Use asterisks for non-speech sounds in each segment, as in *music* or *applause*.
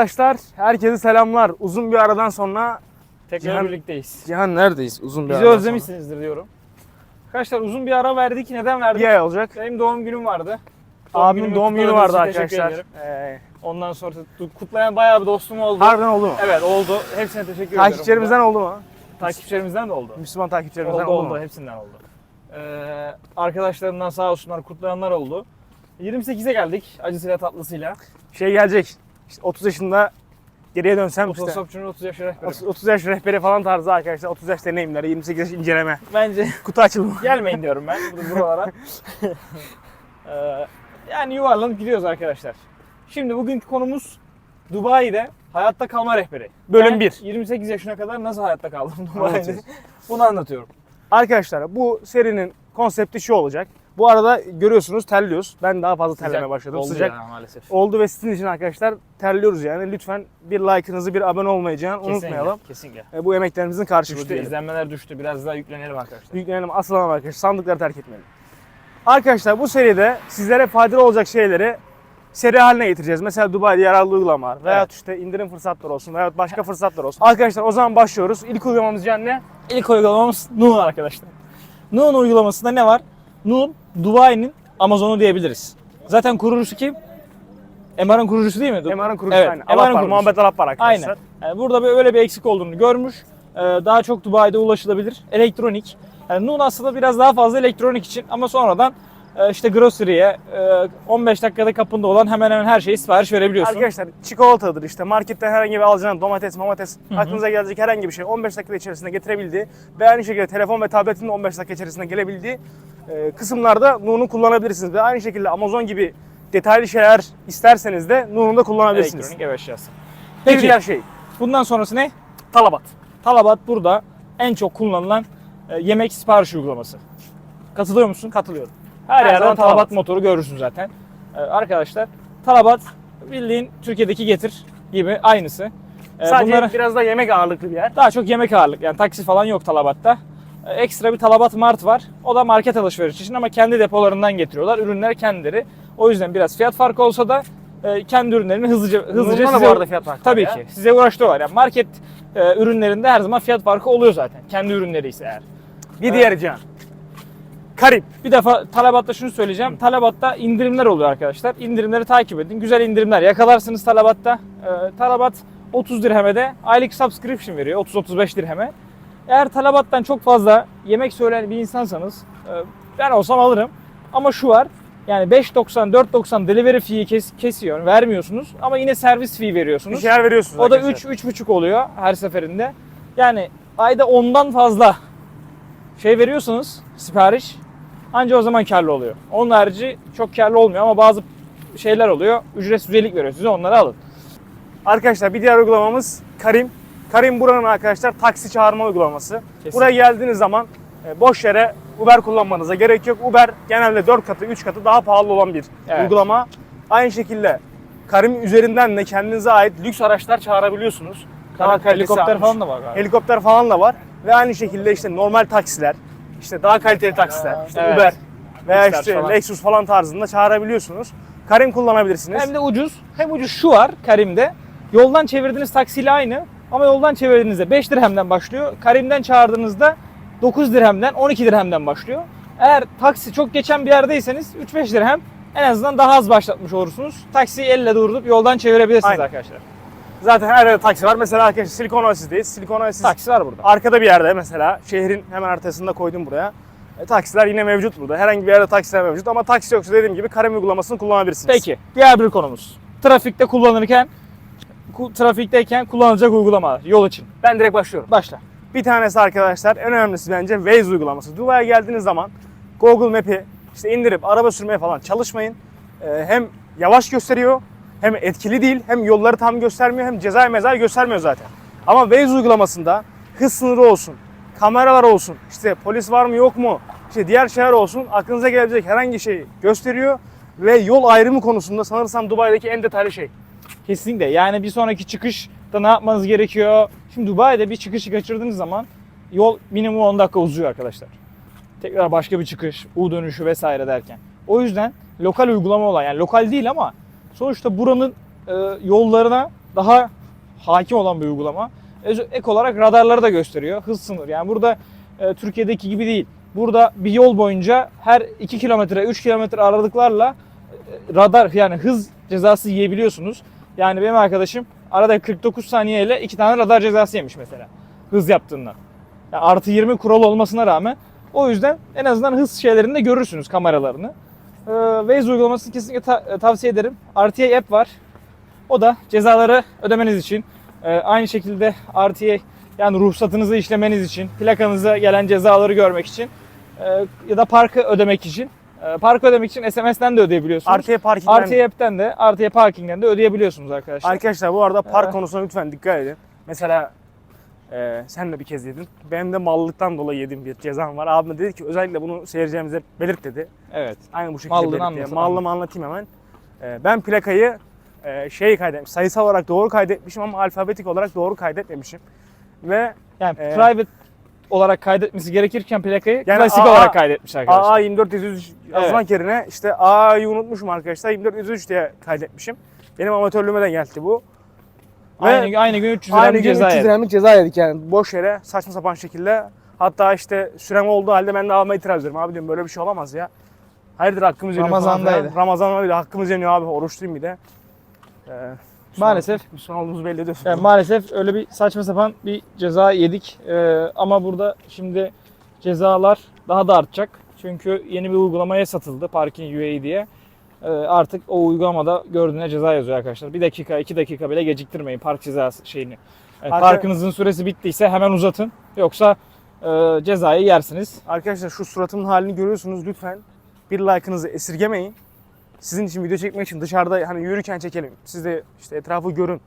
Arkadaşlar herkese selamlar. Uzun bir aradan sonra Tekrar Cihan- birlikteyiz. Cihan neredeyiz? Uzun bir Bizi aradan özlemişsinizdir diyorum. Arkadaşlar uzun bir ara verdik. Neden verdik? Bir ay olacak. Benim doğum günüm vardı. Abimin günümü doğum günü vardı arkadaşlar. ederim. Ee, Ondan sonra kutlayan bayağı bir dostum oldu. harbiden oldu mu? Evet oldu. Hepsine teşekkür ediyorum. Takipçilerimizden oldu mu? Takipçilerimizden de oldu. Müslüman takipçilerimizden Oldu oldu, oldu. mu? Hepsinden oldu. Ee, arkadaşlarımdan sağ olsunlar kutlayanlar oldu. 28'e geldik acısıyla tatlısıyla. Şey gelecek. İşte 30 yaşında geriye dönsem işte. Otostopçunun 30 yaş rehberi. 30, 30 yaş rehberi falan tarzı arkadaşlar. 30 yaş deneyimleri, 28 yaş inceleme. Bence Kutu açılımı. *laughs* gelmeyin diyorum ben bur- buralara. *laughs* Ee, yani yuvarlanıp gidiyoruz arkadaşlar. Şimdi bugünkü konumuz Dubai'de hayatta kalma rehberi. Bölüm Ben 1. 28 yaşına kadar nasıl hayatta kaldım Dubai'de? Bunu anlatıyorum. Arkadaşlar bu serinin konsepti şu olacak. Bu arada görüyorsunuz terliyoruz. Ben daha fazla terlemeye başladım. oldu Sıcak ya maalesef. oldu ve sizin için arkadaşlar terliyoruz yani. Lütfen bir like'ınızı, bir abone olmayı Cihan unutmayalım. Kesinlikle. E, bu emeklerimizin karşılığı Düştü, diyelim. izlenmeler düştü. Biraz daha yüklenelim arkadaşlar. Yüklenelim, asılalım arkadaşlar. Sandıkları terk etmeyelim. Arkadaşlar bu seride sizlere faydalı olacak şeyleri seri haline getireceğiz. Mesela Dubai'de yararlı uygulamalar veyahut Evet. işte indirim fırsatları olsun veyahut başka fırsatlar olsun. Arkadaşlar o zaman başlıyoruz. İlk uygulamamız Cihan ne? İlk uygulamamız Noon arkadaşlar. Noon uygulamasında ne var? Noon, Dubai'nin Amazon'u diyebiliriz. Zaten kurucusu kim? MR'ın kurucusu değil mi? MR'ın kurucusu Evet, aynı. MR'ın kurucusu. Muhammed Alap var arkadaşlar. Aynen. Yani burada böyle bir eksik olduğunu görmüş. Ee, Daha çok Dubai'de ulaşılabilir. Elektronik. Yani Noon aslında biraz daha fazla elektronik için ama sonradan e, işte grocery'e e, 15 dakikada kapında olan hemen hemen her şeyi sipariş verebiliyorsun. Arkadaşlar çikolatadır işte marketten herhangi bir alacağınız domates, domates aklınıza gelecek herhangi bir şey 15 dakika içerisinde getirebildiği ve aynı şekilde telefon ve tabletin de 15 dakika içerisinde gelebildiği e, kısımlarda Nu'nu kullanabilirsiniz. Ve aynı şekilde Amazon gibi detaylı şeyler isterseniz de Nu'nu da kullanabilirsiniz. Elektronik ev eşyası. Bir Peki diğer şey bundan sonrası ne? talabat. Talabat burada en çok kullanılan e, yemek sipariş uygulaması. Katılıyor musun? Katılıyorum. Her, Her yerden Talabat, Talabat. motoru görürsün zaten. E, arkadaşlar Talabat bildiğin Türkiye'deki Getir gibi aynısı. E, Sadece bunlara- biraz da yemek ağırlıklı bir yer. daha çok yemek ağırlık yani taksi falan yok Talabat'ta. E, Ekstra bir Talabat Mart var. O da market alışveriş için ama kendi depolarından getiriyorlar. Ürünler kendileri. O yüzden biraz fiyat farkı olsa da e, kendi ürünlerini hızlıca hızlıca da size bu arada fiyat farkı Tabii ya. ki. Size uğraştırıyorlar. Yani market e, ürünlerinde her zaman fiyat farkı oluyor zaten. Kendi ürünleri ise eğer. Bir diğeri Can. Karip. Bir defa Talabat'ta şunu söyleyeceğim. Talabat'ta indirimler oluyor arkadaşlar. İndirimleri takip edin. Güzel indirimler yakalarsınız Talabat'ta. Ee, Talabat 30 dirheme de aylık subscription veriyor. 30-35 dirheme. Eğer Talabat'tan çok fazla yemek söyleyen bir insansanız e, ben olsam alırım. Ama şu var. Yani 5.90 4.90 delivery fee kes, kesiyor. Vermiyorsunuz. Ama yine servis fee Bir veriyorsunuz. şeyler veriyorsunuz O da arkadaşlar. 3 3,5 oluyor her seferinde. Yani ayda ondan fazla şey veriyorsanız sipariş anca o zaman karlı oluyor. Onun harici çok karlı olmuyor ama bazı şeyler oluyor. Ücretsiz üyelik veriyor size onları alın. Arkadaşlar bir diğer uygulamamız Karim. Karim buranın arkadaşlar taksi çağırma uygulaması. Kesin. Buraya geldiğiniz zaman e, boş yere Uber kullanmanıza gerek yok. Uber genelde 4 katı 3 katı daha pahalı olan bir Evet. uygulama. Aynı şekilde Karim üzerinden de kendinize ait lüks araçlar çağırabiliyorsunuz. Kalitesi Helikopter artmış. falan da var galiba. Helikopter falan da var. Ve aynı şekilde işte normal taksiler, işte daha kaliteli taksiler, işte Evet. Uber veya Lexler işte falan. Lexus falan tarzında çağırabiliyorsunuz. Karim kullanabilirsiniz. Hem de ucuz hem ucuz şu var Karim'de. Yoldan çevirdiğiniz taksiyle aynı ama yoldan çevirdiğinizde 5 dirhemden başlıyor. Karim'den çağırdığınızda 9 dirhemden 12 dirhemden başlıyor. Eğer taksi çok geçen bir yerdeyseniz 3-5 dirhem en azından daha az başlatmış olursunuz. Taksiyi elle durdurup yoldan çevirebilirsiniz Aynen. arkadaşlar. Zaten her yerde taksi var. Mesela arkadaşlar Silikon Oasis'teyiz. Silikon Oasis Taksi var burada. arkada bir yerde mesela. Şehrin hemen ortasında koydum buraya. E, taksiler yine mevcut burada. Herhangi bir yerde taksiler mevcut ama taksi yoksa dediğim gibi Karim uygulamasını kullanabilirsiniz. Peki diğer bir konumuz. Trafikte kullanırken ku- trafikteyken kullanılacak uygulamalar yol için. Ben direkt başlıyorum. Başla. Bir tanesi arkadaşlar en önemlisi bence Waze uygulaması. Dubai'ye geldiğiniz zaman Google Map'i işte indirip araba sürmeye falan çalışmayın. Ee, hem yavaş gösteriyor hem etkili değil hem yolları tam göstermiyor hem ceza mezar göstermiyor zaten. Ama Waze uygulamasında hız sınırı olsun, kameralar olsun, işte polis var mı yok mu, işte diğer şeyler olsun aklınıza gelebilecek herhangi şeyi gösteriyor ve yol ayrımı konusunda sanırsam Dubai'deki en detaylı şey. Kesinlikle. Yani bir sonraki çıkışta ne yapmanız gerekiyor? Şimdi Dubai'de bir çıkışı kaçırdığınız zaman yol minimum 10 dakika uzuyor arkadaşlar. Tekrar başka bir çıkış, U dönüşü vesaire derken. O yüzden lokal uygulama olan yani lokal değil ama sonuçta buranın e, yollarına daha hakim olan bir uygulama. Öz- Ek olarak radarları da gösteriyor. Hız sınır. Yani burada e, Türkiye'deki gibi değil. Burada bir yol boyunca her 2 kilometre, 3 kilometre aralıklarla e, radar yani hız cezası yiyebiliyorsunuz. Yani benim arkadaşım arada 49 saniyeyle iki tane radar cezası yemiş mesela. Hız yaptığından. Yani artı 20 kural olmasına rağmen o yüzden en azından hız şeylerini de görürsünüz kameralarını. Ee, Waze uygulamasını kesinlikle ta- e, tavsiye ederim. RTA app var. O da cezaları ödemeniz için. e, aynı şekilde RTA yani ruhsatınızı işlemeniz için, plakanıza gelen cezaları görmek için e, ya da parkı ödemek için. E, parkı ödemek için SMS'den de ödeyebiliyorsunuz. RTA parkingden. RTA app'ten de, RTA parking'den de ödeyebiliyorsunuz arkadaşlar. Arkadaşlar bu arada park konusuna lütfen dikkat edin. Mesela e, sen de bir kez yedin. Benim de mallıktan dolayı yediğim bir cezam var. Abim de dedi ki özellikle bunu seyircilerimize belirt dedi. Evet. Aynı bu şekilde Mallığını belirtti. anlatın, Mallımı anlatayım hemen. E, ben plakayı e, şey kaydetmiş, sayısal olarak doğru kaydetmişim ama alfabetik olarak doğru kaydetmemişim. Ve Yani Ee, private olarak kaydetmesi gerekirken plakayı Yani klasik AA olarak kaydetmiş arkadaşlar. AA 24 yazmak yerine işte AA'yı unutmuşum arkadaşlar. 24 diye kaydetmişim. Benim amatörlüğüme de geldi bu. Aynı, aynı gün 300 Aynı lira gün ceza 300 yedi. liramlık ceza yedik yani boş yere saçma sapan şekilde. Hatta işte sürem olduğu halde ben de almaya itiraz ediyorum. Abi diyorum böyle bir şey olamaz ya. Hayırdır hakkımız yeniyor falan Ramazandaydı. filan. Ramazan'da bile hakkımız yeniyor abi oruçluyum bir de. Ee, Maalesef. Müslüman olduğumuzu belli ediyorsun. Yani maalesef öyle bir saçma sapan bir ceza yedik. Ee, ama burada şimdi cezalar daha da artacak. Çünkü yeni bir uygulamaya satıldı Parking UA diye. Ee, artık o uygulamada gördüğüne ceza yazıyor arkadaşlar. Bir dakika, iki dakika bile geciktirmeyin park cezası şeyini. Yani Arka- parkınızın süresi bittiyse hemen uzatın. Yoksa e, cezayı yersiniz. Arkadaşlar şu suratımın halini görüyorsunuz lütfen. Bir like'ınızı esirgemeyin. Sizin için video çekmek için dışarıda hani yürürken çekelim. Siz de işte etrafı görün,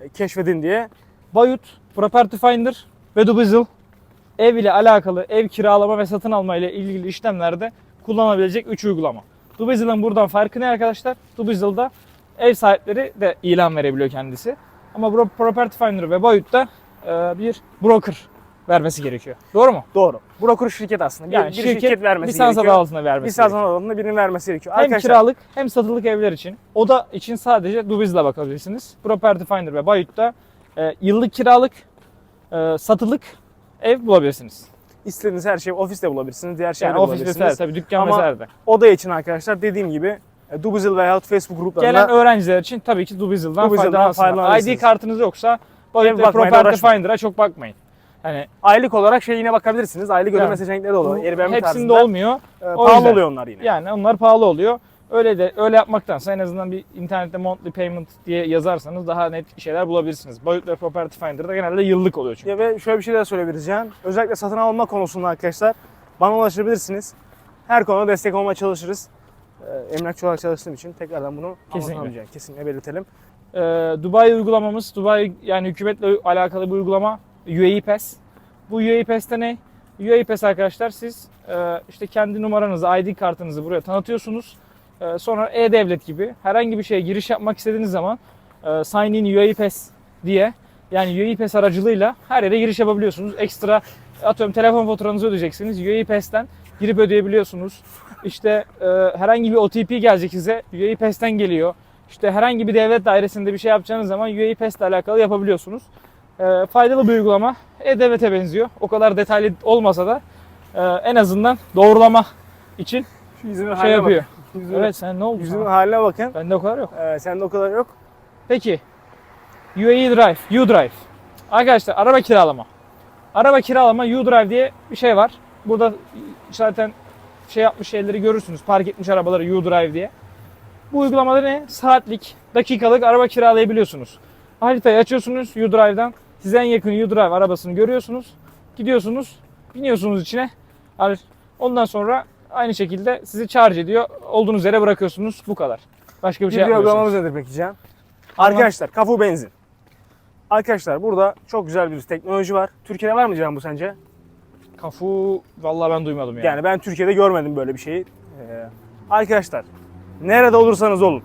e, keşfedin diye. Bayut, Property Finder ve Dubizzle ev ile alakalı ev kiralama ve satın alma ile ilgili işlemlerde kullanabilecek 3 uygulama. Dubizzle'ın buradan farkı ne arkadaşlar? Dubizzle'da ev sahipleri de ilan verebiliyor kendisi. Ama Pro- Property Finder ve Bayut'ta e, bir broker vermesi gerekiyor. Doğru mu? Doğru. Broker şirket aslında. Bir, Yani bir şirket, şirket, vermesi lisans adı gerekiyor. altında vermesi Lisans gerekiyor. adı altında birinin vermesi gerekiyor. Hem Arkadaşlar kiralık hem satılık evler için. Oda için sadece Dubizzle'a bakabilirsiniz. Property Finder ve Bayut'ta e, yıllık kiralık, e, satılık ev bulabilirsiniz. İstediğiniz her şeyi ofiste bulabilirsiniz. Diğer şeyleri Yani ofis bulabilirsiniz. vesaire tabii dükkan Ama vesaire de. Oda için arkadaşlar dediğim gibi e, Dubizzle veya Facebook gruplarında Gelen öğrenciler için tabii ki Dubizzle'dan Dubizzle'dan faydalansınlar. ID kartınız yoksa Ev ve Property. Finder'a çok bakmayın. Yani aylık olarak şey yine bakabilirsiniz. Aylık ödeme Yani seçenekleri de olur. Airbnb hepsinde tarzında. olmuyor. E, pahalı yüzden. oluyor onlar yine. Yani onlar pahalı oluyor. Öyle de öyle yapmaktansa en azından bir internette monthly payment diye yazarsanız daha net şeyler bulabilirsiniz. Ve Property Finder'da genelde yıllık oluyor çünkü. Ya ve şöyle bir şey daha söyleyebiliriz Can. Özellikle satın alma konusunda arkadaşlar bana ulaşabilirsiniz. Her konuda destek olmaya çalışırız. E, emlakçı olarak çalıştığım için tekrardan bunu Kesinlikle. Kesinlikle belirtelim. Ee, Dubai uygulamamız, Dubai yani hükümetle alakalı bir uygulama UAE Pass. Bu UAE Pass'te ne? UAE Pass arkadaşlar siz e, işte kendi numaranızı, ID kartınızı buraya tanıtıyorsunuz. E, sonra e-devlet gibi herhangi bir şeye giriş yapmak istediğiniz zaman e, Sign in Pass diye yani Pass aracılığıyla her yere giriş yapabiliyorsunuz. Ekstra atıyorum telefon faturanızı ödeyeceksiniz. UAE Pass'ten girip ödeyebiliyorsunuz. İşte e, herhangi bir OTP gelecek size. UAE Pass'ten geliyor. İşte herhangi bir devlet dairesinde bir şey yapacağınız zaman Pass ile alakalı yapabiliyorsunuz. E, faydalı bir uygulama. E-Devlet'e benziyor. O kadar detaylı olmasa da e, en azından doğrulama için Şu şey yapıyor. bakın. Yüzümün, Evet sen ne oldu yüzümün sana? haline bakın. Bende o kadar yok. E, sende o kadar yok. Peki UAE Drive, U-Drive. Arkadaşlar araba kiralama. Araba kiralama U-Drive diye bir şey var. Burada zaten şey yapmış şeyleri görürsünüz. Park etmiş arabaları U-Drive diye. Bu uygulamada ne? Saatlik, dakikalık araba kiralayabiliyorsunuz. Haritayı açıyorsunuz U-Drive'dan. Size en yakın U-Drive arabasını görüyorsunuz. Gidiyorsunuz, biniyorsunuz içine. Ondan sonra aynı şekilde sizi charge ediyor. Olduğunuz yere bırakıyorsunuz. Bu kadar. Başka bir şey yapmıyorsunuz. uygulamamız nedir peki Can? Arkadaşlar kafu benzin. Arkadaşlar burada çok güzel bir teknoloji var. Türkiye'de var mı Can bu sence? Kafu vallahi ben duymadım yani. Yani ben Türkiye'de görmedim böyle bir şeyi. Ee, arkadaşlar nerede olursanız olun.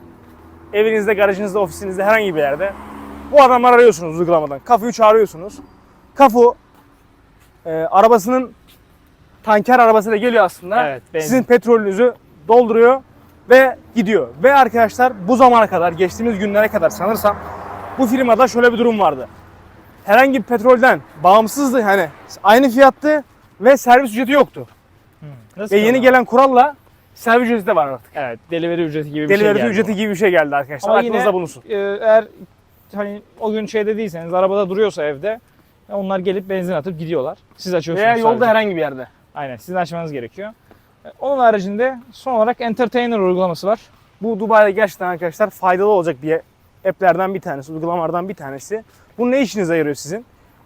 Evinizde, garajınızda, ofisinizde herhangi bir yerde. Bu adamları arıyorsunuz uygulamadan. Kafu'yu çağırıyorsunuz. Kafu e, arabasının tanker arabasıyla geliyor aslında. Evet, benzin. Sizin petrolünüzü dolduruyor ve gidiyor. Ve arkadaşlar bu zamana kadar, geçtiğimiz günlere kadar sanırsam Bu firmada şöyle bir durum vardı. Herhangi bir petrolden bağımsızdı hani aynı fiyattı ve servis ücreti yoktu. Nasıl Ve yeni kaldı? gelen kuralla servis ücreti de var artık. Evet, delivery ücreti gibi bir şey Delivery geldi. ücreti gibi bir şey geldi arkadaşlar. Ama Aklınızda yine- bulunsun. Ee, eğer hani o gün şeyde değilseniz, arabada duruyorsa evde onlar gelip benzin atıp gidiyorlar. Siz açıyorsunuz Veya yolda sadece. herhangi bir yerde. Aynen, sizin açmanız gerekiyor. Ee, Onun haricinde son olarak Entertainer uygulaması var. Bu Dubai'de gerçekten arkadaşlar faydalı olacak bir app'lerden bir tanesi, uygulamalardan bir tanesi. Bu ne işinize yarıyor sizin?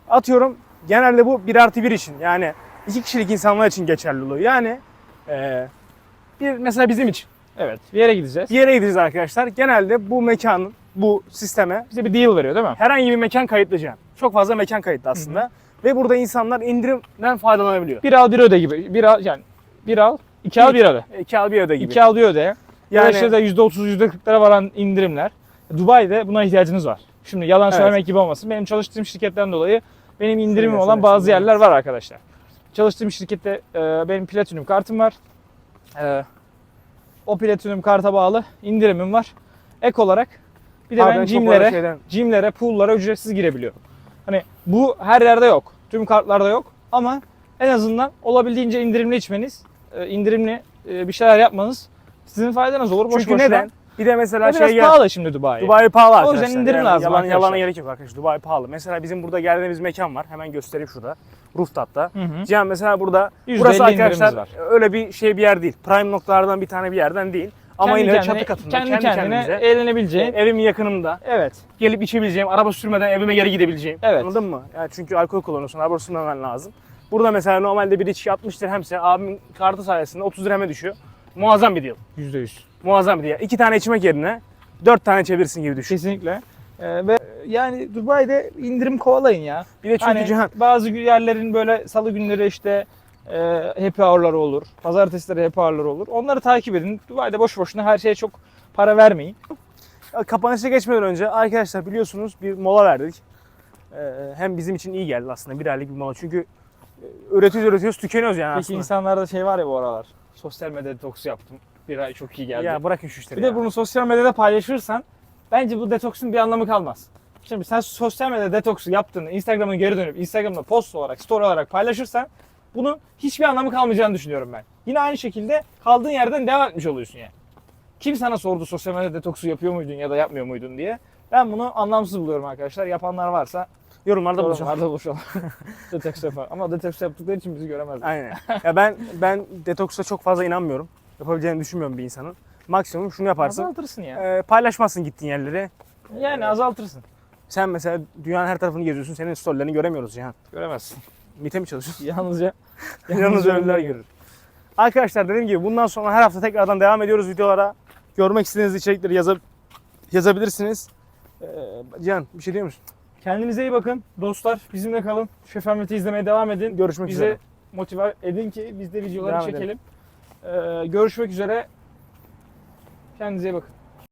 Atıyorum genelde bu 1 artı 1 için yani iki kişilik insanlar için geçerli oluyor. Yani eee, bir mesela bizim için Evet, bir yere gideceğiz. bir yere gideceğiz arkadaşlar. Genelde bu mekanın, bu sisteme Bize bir deal veriyor değil mi? herhangi bir mekan kayıtlayacağım. Çok fazla mekan kayıtlı aslında. Ve burada insanlar indirimden faydalanabiliyor. Bir al bir öde gibi. Bir al yani bir al, iki al bir öde. İki al bir öde gibi. İki al bir öde. Yani işte de %30, %40'lara varan indirimler. Dubai'de buna ihtiyacınız var. Şimdi yalan Evet. söylemek gibi olmasın. Benim çalıştığım şirketten dolayı benim indirimim Söyle, olan bazı yerler var arkadaşlar. Çalıştığım şirkette e, benim platinum kartım var. E, o platinum karta bağlı indirimim var. Ek olarak bir de Abi ben çok gymlere, şeyden- gymlere, pool'lara ücretsiz girebiliyorum. Hani bu her yerde yok. Tüm kartlarda yok ama en azından olabildiğince indirimli içmeniz, e, indirimli e, bir şeyler yapmanız sizin faydanız olur. Boş Çünkü boşuna. neden? Bir de mesela Ve şey biraz pahalı şimdi Dubai. Dubai pahalı O yüzden arkadaşlar. indirim Yani lazım Yalan, arkadaşlar. yalana gerek yok arkadaşlar. Dubai pahalı. Mesela bizim burada geldiğimiz mekan var. Hemen göstereyim şurada. Rooftop'ta. Hı hı. Cihan mesela burada %50 burası arkadaşlar var. öyle bir şey bir yer değil. Prime noktalardan bir tane bir yerden değil. Ama Kendi yine kendine- çatı katında. Kendi, kendi kendine kendimize. eğlenebileceğin. Evimin yakınında. Evet. Gelip içebileceğim, araba sürmeden evime geri gidebileceğim. Evet. Anladın mı? Yani çünkü alkol kullanıyorsun, araba sürmemen lazım. Burada mesela normalde bir içki 60 dirhemse abimin kartı sayesinde 30 dirheme düşüyor. Muazzam bir deal. %100. Muazzam bir deal. İki tane içmek yerine dört tane çevirsin gibi düşün. Kesinlikle. Ee, ve yani Dubai'de indirim kovalayın ya. Bir de çünkü Hani Cihan bazı yerlerin böyle salı günleri işte e, happy hour'ları olur. Pazartesileri happy hour'ları olur. Onları takip edin. Dubai'de boş boşuna her şeye çok para vermeyin. Kapanışa geçmeden önce arkadaşlar biliyorsunuz bir mola verdik. Ee, hem bizim için iyi geldi aslında bir aylık bir mola. Çünkü e, üretiyoruz üretiyoruz tükeniyoruz yani Peki aslında. insanlarda şey var ya bu aralar. Sosyal medya detoksu yaptım. Bir ay çok iyi geldi. Ya bırakın şu işleri Bir de ya. bunu sosyal medyada paylaşırsan bence bu detoksun bir anlamı kalmaz. Şimdi sen sosyal medya detoksu yaptığını Instagram'a geri dönüp Instagram'da post olarak, story olarak paylaşırsan bunun hiçbir anlamı kalmayacağını düşünüyorum ben. Yine aynı şekilde kaldığın yerden devam etmiş oluyorsun yani. Kim sana sordu sosyal medya detoksu yapıyor muydun ya da yapmıyor muydun diye. Ben bunu anlamsız buluyorum arkadaşlar. Yapanlar varsa Yorumlarda buluşalım. yorumlarda buluşalım. *laughs* detoks yapar. Ama detoks yaptıkları için bizi göremezler. Aynen. ya ben ben detoksa çok fazla inanmıyorum. Yapabileceğini düşünmüyorum bir insanın. Maksimum şunu yaparsın. Azaltırsın ya. e, paylaşmazsın gittiğin yerleri. Yani azaltırsın. Sen mesela dünyanın her tarafını geziyorsun. Senin storylerini göremiyoruz Cihan. Göremezsin. MIT'e mi çalışıyorsun? *laughs* Yalnızca *laughs* Yalnız ölüler görür. Arkadaşlar dediğim gibi bundan sonra her hafta tekrardan devam ediyoruz videolara. Görmek istediğiniz içerikleri yazab yazabilirsiniz. Ee, Cihan bir şey diyor musun? Kendinize iyi bakın. Dostlar bizimle kalın. Şef Ahmet'i izlemeye devam edin. Görüşmek Bize üzere. motive edin ki biz de videoları Devam çekelim. Ee, görüşmek üzere. Kendinize iyi bakın.